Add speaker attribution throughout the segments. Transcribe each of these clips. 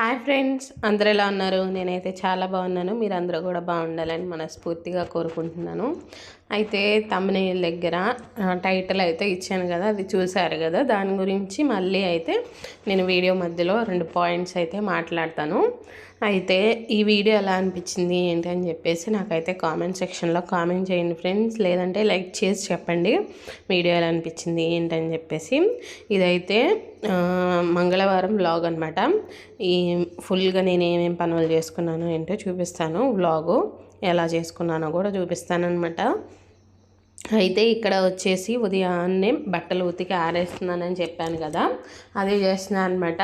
Speaker 1: Hi friends అందరూ ఎలా ఉన్నారు? నేనైతే చాలా బాగున్నాను. మీరు అందరూ కూడా బాగుండాలని మనస్ఫూర్తిగా కోరుకుంటున్నాను. అయితే తమ్మునేల్ దగ్గర టైటిల్ అయితే ఇచ్చాను కదా అది చూశారు కదా. దాని గురించి మళ్ళీ అయితే నేను వీడియో మధ్యలో రెండు పాయింట్స్ అయితే మాట్లాడతాను. అయితే ఈ వీడియో ఎలా అనిపించింది ఏంటి అని చెప్పేసి నాకైతే కామెంట్ సెక్షన్లో కామెంట్ చేయండి ఫ్రెండ్స్ లేదంటే లైక్ చేసి చెప్పండి వీడియో ఎలా అనిపించింది ఏంటని చెప్పేసి. ఇదైతే మంగళవారం వ్లాగ్ అనమాట ఈ ఫుల్గా నేను ఏమేమి పనులు చేసుకున్నాను ఏంటో చూపిస్తాను. వ్లాగు ఎలా చేసుకున్నానో కూడా చూపిస్తానమాట అయితే ఇక్కడ వచ్చేసి ఉదయాన్నే బట్టలు ఉతికి ఆరేస్తున్నానని చెప్పాను కదా అదే చేస్తున్నాను అనమాట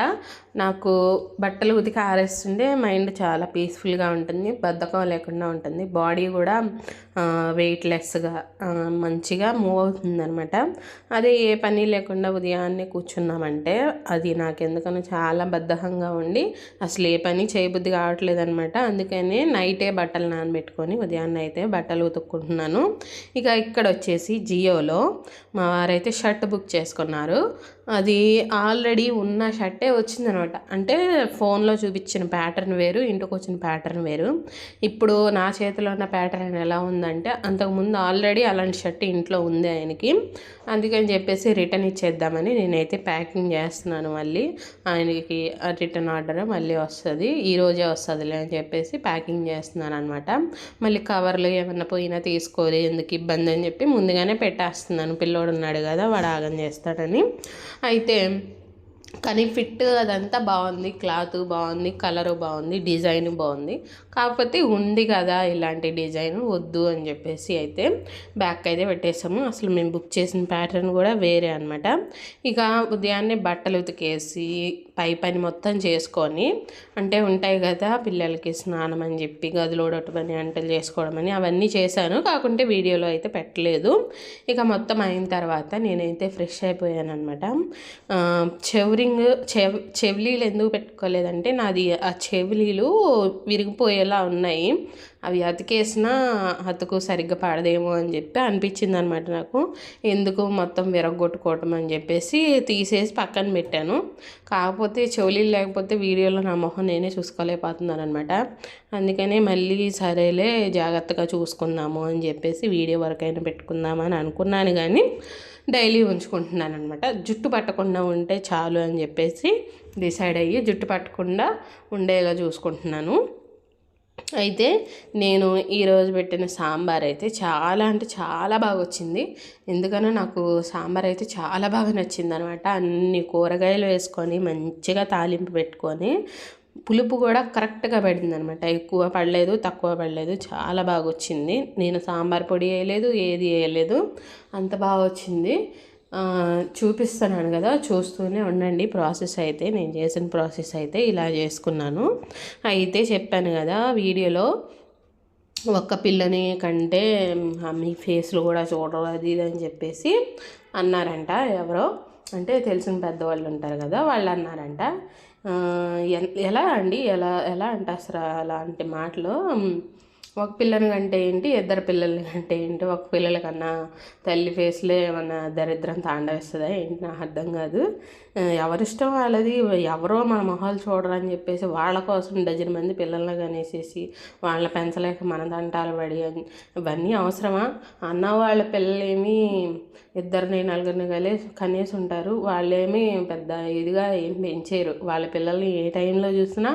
Speaker 1: నాకు బట్టలు ఉతికి ఆరేస్తుంటే మైండ్ చాలా పీస్ఫుల్గా ఉంటుంది బద్ధకం లేకుండా ఉంటుంది. బాడీ కూడా వెయిట్లెస్గా మంచిగా మూవ్ అవుతుంది అనమాట అదే ఏ పని లేకుండా ఉదయాన్నే కూర్చున్నామంటే అది నాకు ఎందుకనో చాలా బద్ధకంగా ఉండి అసలు ఏ పని చేయబుద్ధి కావట్లేదు అనమాట అందుకని నైటే బట్టలు నానబెట్టుకొని ఉదయాన్నే అయితే బట్టలు ఉతుక్కుంటున్నాను. ఇక ఇక్కడ వచ్చేసి జియోలో. మా వారైతే షర్ట్ బుక్ చేసుకున్నారు. అది ఆల్రెడీ ఉన్న షర్టే వచ్చిందనమాట. అంటే ఫోన్లో చూపించిన ప్యాటర్న్ వేరు ఇంటికి వచ్చిన ప్యాటర్న్ వేరు. ఇప్పుడు నా చేతిలో ఉన్న ప్యాటర్న్ ఎలా ఉందంటే అంతకుముందు ఆల్రెడీ అలాంటి షర్ట్ ఇంట్లో ఉంది ఆయనకి. అందుకని చెప్పేసి రిటర్న్ ఇచ్చేద్దామని నేనైతే ప్యాకింగ్ చేస్తున్నాను మళ్ళీ. ఆయనకి రిటర్న్ ఆర్డర్ మళ్ళీ వస్తుంది ఈ రోజే వస్తుందిలే అని చెప్పేసి ప్యాకింగ్ చేస్తున్నాను అనమాట మళ్ళీ కవర్లు ఏమన్నా పోయినా తీసుకోలే ఎందుకు ఇబ్బంది అని చెప్పి ముందుగానే పెట్టేస్తున్నాను. పిల్లోడు ఉన్నాడు కదా వాడు ఆగం చేస్తాడని. అయితే కానీ ఫిట్ అదంతా బాగుంది. క్లాత్ బాగుంది కలరు బాగుంది డిజైన్ బాగుంది. కాకపోతే ఉంది కదా ఇలాంటి డిజైన్ వద్దు అని చెప్పేసి అయితే బ్యాక్ అయితే పెట్టేసాము. అసలు మేము బుక్ చేసిన ప్యాటర్న్ కూడా వేరే అనమాట ఇక ఉదయాన్నే బట్టలు ఉతికేసి పై పని మొత్తం చేసుకొని అంటే ఉంటాయి కదా పిల్లలకి స్నానం అని చెప్పి గదిలోడట పని వంటలు చేసుకోవడం అని అవన్నీ చేశాను. కాకుంటే వీడియోలో అయితే పెట్టలేదు. ఇక మొత్తం అయిన తర్వాత నేనైతే ఫ్రెష్ అయిపోయాను అనమాట చెవరింగ్ చెవ్ చెవిలీలు ఎందుకు పెట్టుకోలేదంటే నాది ఆ చెవిలీలు విరిగిపోయేలా ఉన్నాయి. అవి అతికేసినా అతుకు సరిగ్గా పడదేమో అని చెప్పి అనిపించింది అనమాట నాకు. ఎందుకు మొత్తం విరగొట్టుకోవటం అని చెప్పేసి తీసేసి పక్కన పెట్టాను. కాకపోతే చెవులీలు లేకపోతే వీడియోలో నా మొహం నేనే చూసుకోలేకపోతున్నాను అనమాట అందుకనే మళ్ళీ సరేలే జాగ్రత్తగా చూసుకుందాము అని చెప్పేసి వీడియో వరకైనా పెట్టుకుందామని అనుకున్నాను కానీ డైలీ ఉంచుకుంటున్నాను అనమాట జుట్టు పట్టకుండా ఉంటే చాలు అని చెప్పేసి డిసైడ్ అయ్యి జుట్టు పట్టకుండా ఉండేలా చూసుకుంటున్నాను. అయితే నేను ఈరోజు పెట్టిన సాంబార్ అయితే చాలా అంటే చాలా బాగా వచ్చింది. ఎందుకనో నాకు సాంబార్ అయితే చాలా బాగా నచ్చింది అనమాట అన్ని కూరగాయలు వేసుకొని మంచిగా తాలింపు పెట్టుకొని పులుపు కూడా కరెక్ట్గా పడింది అనమాట ఎక్కువ పడలేదు తక్కువ పడలేదు చాలా బాగా వచ్చింది. నేను సాంబార్ పొడి వేయలేదు ఏది వేయలేదు. అంత బాగా వచ్చింది. చూపిస్తున్నాను కదా చూస్తూనే ఉండండి. ప్రాసెస్ అయితే నేను చేసిన ప్రాసెస్ అయితే ఇలా చేసుకున్నాను. అయితే చెప్పాను కదా వీడియోలో ఒక్క పిల్లని కంటే ఆ, మీ ఫేస్లు కూడా చూడరు అది ఇది అని చెప్పేసి అన్నారంట ఎవరో. అంటే తెలిసిన పెద్దవాళ్ళు ఉంటారు కదా వాళ్ళు అన్నారంట. ఎలా అండి? ఎలా ఎలా అంటే అసలు అలాంటి మాటలు? ఒక పిల్లని కంటే ఏంటి ఇద్దరు పిల్లల్ని కంటే ఏంటి ఒక పిల్లల కన్నా తల్లి ఫేస్లో ఏమన్నా దరిద్రం తాండవిస్తుందా ఏంటి? నాకు అర్థం కాదు. ఎవరిష్టం వాళ్ళది? ఎవరో మన మొహాలు చూడరని చెప్పేసి వాళ్ళ కోసం డజన్ మంది పిల్లల్ని కనేసేసి వాళ్ళని పెంచలేక మన దంటాలు పడి ఇవన్నీ అవసరమా? అన్న వాళ్ళ పిల్లలేమి ఇద్దరిని నలుగురిని కలిసి కనేసి ఉంటారు వాళ్ళేమి పెద్ద ఇదిగా ఏం పెంచేరు వాళ్ళ పిల్లల్ని ఏ టైంలో చూసినా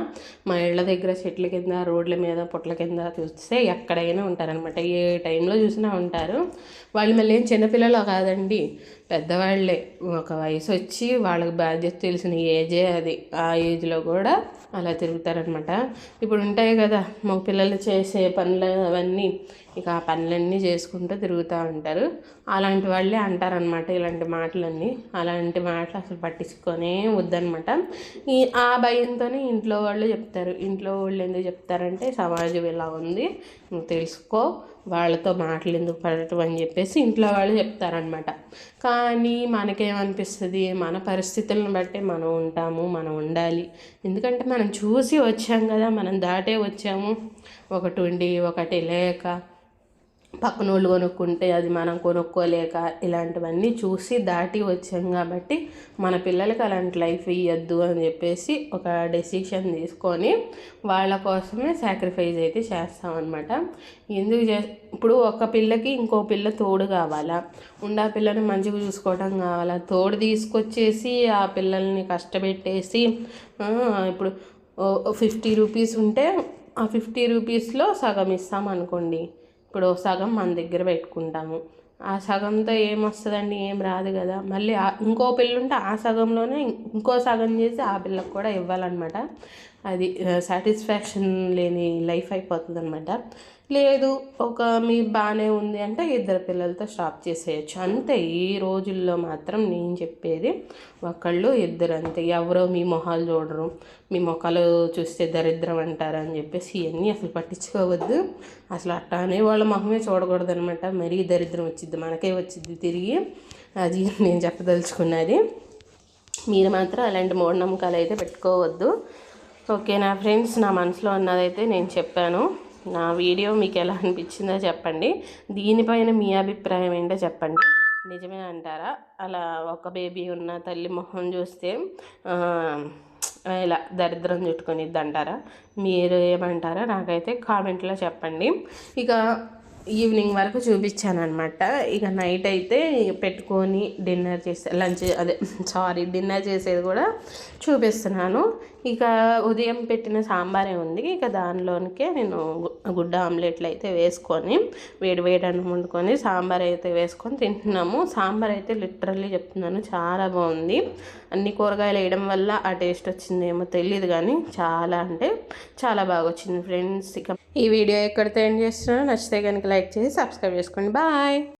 Speaker 1: మా ఇళ్ళ దగ్గర చెట్ల కింద రోడ్ల మీద పుట్ల కింద చూస్తే ఎక్కడైనా ఉంటారనమాట ఏ టైంలో చూసినా ఉంటారు. వాళ్ళు మళ్ళీ ఏం చిన్నపిల్లలు కాదండి. పెద్దవాళ్ళే. ఒక వయసు వచ్చి వాళ్ళకి బాధ్యత తెలిసిన ఏజే అది. ఆ ఏజ్లో కూడా అలా తిరుగుతారనమాట ఇప్పుడు ఉంటాయి కదా మా పిల్లలు చేసే పనులు అవన్నీ. ఇక ఆ పనులన్నీ చేసుకుంటూ తిరుగుతూ ఉంటారు. అలాంటి వాళ్ళే అంటారనమాట ఇలాంటి మాటలన్నీ. అలాంటి మాటలు అసలు పట్టించుకొనే వద్దనమాట ఈ ఆ భయంతోనే ఇంట్లో వాళ్ళు చెప్తారు. ఇంట్లో వాళ్ళు ఎందుకు చెప్తారంటే సమాజం ఇలా ఉంది. నువ్వు తెలుసుకో వాళ్ళతో మాటలు ఎందుకు పడటం అని చెప్పేసి ఇంట్లో వాళ్ళు చెప్తారనమాట కానీ మనకేమనిపిస్తుంది? మన పరిస్థితులను బట్టి మనం ఉంటాము మనం ఉండాలి. ఎందుకంటే మనం చూసి వచ్చాం కదా మనం దాటే వచ్చాము. ఒకటి ఉండి ఒకటి లేక పక్కన వాళ్ళు కొనుక్కుంటే అది మనం కొనుక్కోలేక ఇలాంటివన్నీ చూసి దాటి వచ్చాం కాబట్టి మన పిల్లలకి అలాంటి లైఫ్ ఇవ్వద్దు అని చెప్పేసి ఒక డెసిషన్ తీసుకొని వాళ్ళ కోసమే సాక్రిఫైస్ అయితే చేస్తామన్నమాట ఎందుకు చే ఇప్పుడు ఒక పిల్లకి ఇంకో పిల్ల తోడు కావాలా? ఉండా పిల్లని మంచిగా చూసుకోవడం కావాలా? తోడు తీసుకొచ్చేసి ఆ పిల్లల్ని కష్టపెట్టేసి ఇప్పుడు ఫిఫ్టీ రూపీస్ ఉంటే ఆ ఫిఫ్టీ రూపీస్లో సగం ఇస్తాం అనుకోండి. ఇప్పుడు సగం మన దగ్గర పెట్టుకుంటాము. ఆ సగంతో ఏమొస్తుందండి? ఏం రాదు కదా. మళ్ళీ ఇంకో పిల్ల ఉంటే ఆ సగంలోనే ఇంకో సగం చేసి ఆ పిల్లకు కూడా ఇవ్వాలన్నమాట. అది సాటిస్ఫాక్షన్ లేని లైఫ్ అయిపోతుంది అనమాట లేదు ఒక మీ బాగానే ఉంది అంటే ఇద్దరు పిల్లలతో స్టాప్ చేసేయచ్చు. అంతే ఈ రోజుల్లో మాత్రం నేను చెప్పేది ఒకళ్ళు ఇద్దరు అంతే. ఎవరో మీ మొహాలు చూడరు మీ మొఖాలు చూస్తే దరిద్రం అంటారు అని చెప్పేసి ఇవన్నీ అసలు పట్టించుకోవద్దు. అసలు అట్టానే వాళ్ళ మొహమే చూడకూడదు అనమాట మరీ దరిద్రం వచ్చింది మనకే వచ్చింది తిరిగి. అది నేను చెప్పదలుచుకున్నది. మీరు మాత్రం అలాంటి మూఢనమ్మకాలు అయితే పెట్టుకోవద్దు. ఓకే నా ఫ్రెండ్స్ నా మనసులో ఉన్నదైతే నేను చెప్పాను. నా వీడియో మీకు ఎలా అనిపించిందో చెప్పండి. దీనిపైన మీ అభిప్రాయం ఏంటో చెప్పండి. నిజమే అంటారా? అలా ఒక బేబీ ఉన్న తల్లి మొహం చూస్తే ఇలా దరిద్రం చుట్టుకునిద్ది అంటారా? మీరు ఏమంటారా? నాకైతే కామెంట్లో చెప్పండి. ఇక ఈవినింగ్ వరకు చూపించాను అనమాట ఇక నైట్ అయితే పెట్టుకొని డిన్నర్ చేసే లంచ్ అదే సారీ డిన్నర్ చేసేది కూడా చూపిస్తున్నాను. ఇక ఉదయం పెట్టిన సాంబారే ఉంది. ఇక దానిలోనికే నేను గుడ్డ ఆమ్లెట్లు అయితే వేసుకొని వేడి వేడి అన్నం వండుకొని సాంబార్ అయితే వేసుకొని తింటున్నాము. సాంబార్ అయితే లిటరల్లీ చెప్తున్నాను చాలా బాగుంది. అన్ని కూరగాయలు వేయడం వల్ల ఆ టేస్ట్ వచ్చిందేమో తెలియదు కానీ చాలా అంటే చాలా బాగా వచ్చింది ఫ్రెండ్స్. ఇక ఈ వీడియో ఎక్కడితో ఎండ్ చేస్తున్నారో నచ్చితే కనుక లైక్ చేసి సబ్స్క్రైబ్ చేసుకోండి. బాయ్.